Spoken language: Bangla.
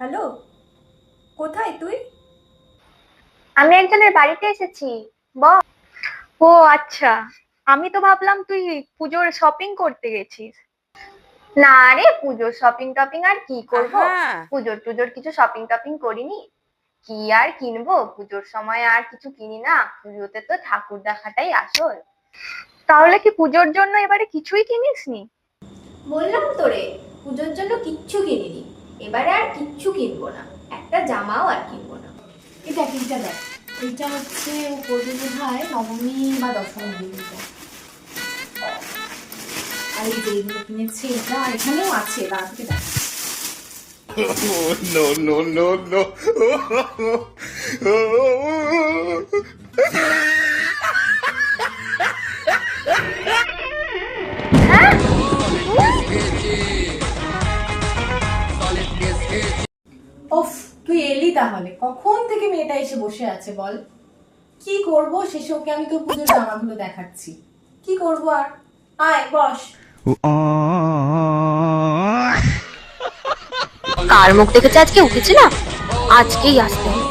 হ্যালো কোথায় তুই? আমি একজনের বাড়িতে এসেছি বল। ও আচ্ছা আমি তো ভাবলাম তুই পুজোর শপিং করতে গেছিস। না রে পুজোর শপিং টপিং আর কি করব? আহা। পুজোর টুজোর কিছু শপিং টপিং করিনি। কি আর কিনবো? পুজোর সময় আর কিছু কিনি না। পুজোতে তো ঠাকুর দেখাটাই আসল। তাহলে কি পুজোর জন্য এবারে কিছুই কিনিসনি? বললাম তোরে পুজোর জন্য কিচ্ছু কিনিনি। এবারে আর কিচ্ছু কিনবো না একটা জামাও আর কিনবো না এটা এইটা দেখ এইটা হচ্ছে করবে বোধ হয় নবমী বা দশমী দিনটা আর এই যে কিনেছে এটা এখানেও আছে দাঁড়া থেকে দেখ Oh, no, no, no, no. ওফ তুই এলি তাহলে। কখন থেকে মেয়েটা এসে বসে আছে বল? কি করব শেষে ওকে আমি তোর পুজোর জামাগুলো দেখাচ্ছি। কি করব আর? আয় বস। কার মুখ দেখেছে আজকে? উঠেছে না? আজকেই আসতে হবে